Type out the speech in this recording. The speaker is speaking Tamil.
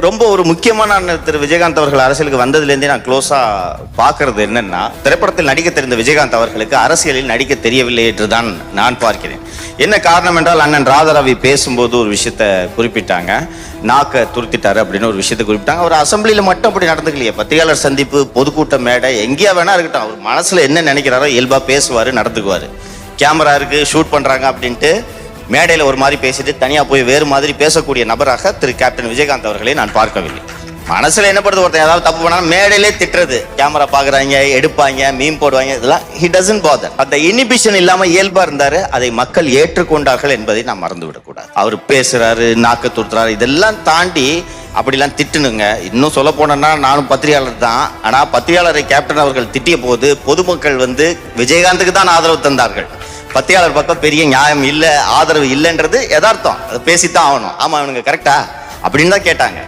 ரொம்ப ஒரு முக்கியமான அண்ணன் திரு விஜயகாந்த் அவர்கள் அரசியலுக்கு வந்ததுலேருந்தே நான் க்ளோஸா பார்க்கறது என்னன்னா திரைப்படத்தில் நடிக்க தெரிந்த விஜயகாந்த் அவர்களுக்கு அரசியலில் நடிக்க தெரியவில்லை என்றுதான் நான் பார்க்கிறேன். என்ன காரணம் என்றால் அண்ணன் ராதாரவி பேசும்போது ஒரு விஷயத்த குறிப்பிட்டாங்க. நாக்க துருத்திட்டாரு அப்படின்னு ஒரு விஷயத்தை குறிப்பிட்டாங்க. அவர் அசம்பிளியில் மட்டும் அப்படி நடந்துக்கலையே. பத்திரிகையாளர் சந்திப்பு பொதுக்கூட்ட மேடை எங்கேயா வேணா இருக்கட்டும். அவர் மனசுல என்ன நினைக்கிறாரோ இயல்பா பேசுவாரு நடந்துக்குவாரு. கேமரா இருக்கு ஷூட் பண்றாங்க அப்படின்ட்டு மேடையில் ஒரு மாதிரி பேசிட்டு தனியாக போய் வேறு மாதிரி பேசக்கூடிய நபராக திரு கேப்டன் விஜயகாந்த் அவர்களை நான் பார்க்கவில்லை. மனசில் என்ன படுது ஒருத்தன் ஏதாவது தப்பு பண்ணாலும் மேடையிலே திட்டுறது. கேமரா பார்க்குறாங்க எடுப்பாங்க மீன் போடுவாங்க இதெல்லாம் ஹி டசன் பாதர் அந்த இனிபிஷன் இல்லாமல் இயல்பாக இருந்தார். அதை மக்கள் ஏற்றுக்கொண்டார்கள் என்பதை நாம் மறந்து விடக்கூடாது அவர் பேசுகிறாரு நாக்க துருத்துறாரு இதெல்லாம் தாண்டி அப்படிலாம் திட்டுனுங்க. இன்னும் சொல்ல போனோம்னா நானும் பத்திரிகையாளர் தான். ஆனால் பத்திரிகையாளரை கேப்டன் அவர்கள் திட்டிய போது பொதுமக்கள் வந்து விஜயகாந்துக்கு தான் ஆதரவு தந்தார்கள். பத்தியாளர் பக்கம் பெரிய நியாயம் இல்லை ஆதரவு இல்லைன்றது யதார்த்தம். அதை பேசித்தான் ஆகணும். ஆமாம் அவனுங்க கரெக்டா அப்படின்னு தான் கேட்டாங்க.